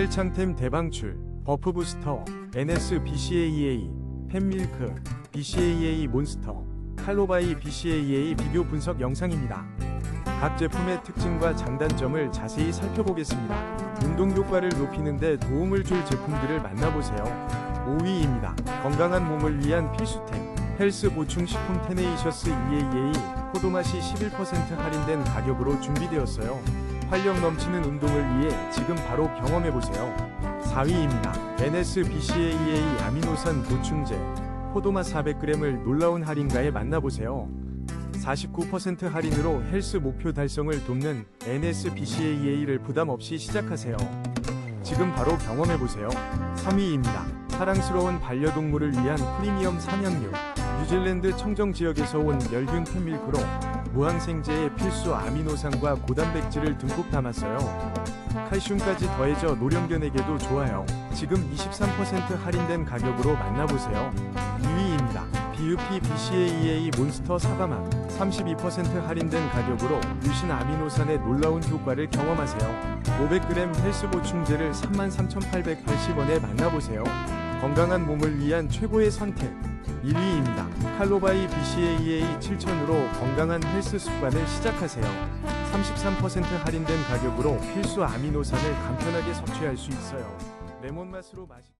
헬창템 대방출, 버프 부스터, NS BCAA, 팬밀크, BCAA 몬스터, 칼로바이 BCAA 비교 분석 영상입니다. 각 제품의 특징과 장단점을 자세히 살펴보겠습니다. 운동 효과를 높이는데 도움을 줄 제품들을 만나보세요. 5위입니다. 건강한 몸을 위한 필수템. 헬스 보충 식품 테네이셔스 EAA 포도맛이 11% 할인된 가격으로 준비되었어요. 활력 넘치는 운동을 위해 지금 바로 경험해보세요. 4위입니다. NS BCAA 아미노산 보충제 포도맛 400g을 놀라운 할인가에 만나보세요. 49% 할인으로 헬스 목표 달성을 돕는 NS BCAA를 부담 없이 시작하세요. 지금 바로 경험해보세요. 3위입니다. 사랑스러운 반려동물을 위한 프리미엄 삼양류. 뉴질랜드 청정 지역에서 온 멸균 팬밀크로 무항생제의 필수 아미노산과 고단백질을 듬뿍 담았어요. 칼슘까지 더해져 노령견에게도 좋아요. 지금 23% 할인된 가격으로 만나보세요. 2위입니다. BUP BCAEA 몬스터 사과맛 32% 할인된 가격으로 유신 아미노산의 놀라운 효과를 경험하세요. 500g 헬스 보충제를 33,880원에 만나보세요. 건강한 몸을 위한 최고의 선택. 1위입니다. 칼로바이 BCAA 7000으로 건강한 헬스 습관을 시작하세요. 33% 할인된 가격으로 필수 아미노산을 간편하게 섭취할 수 있어요. 레몬 맛으로 마시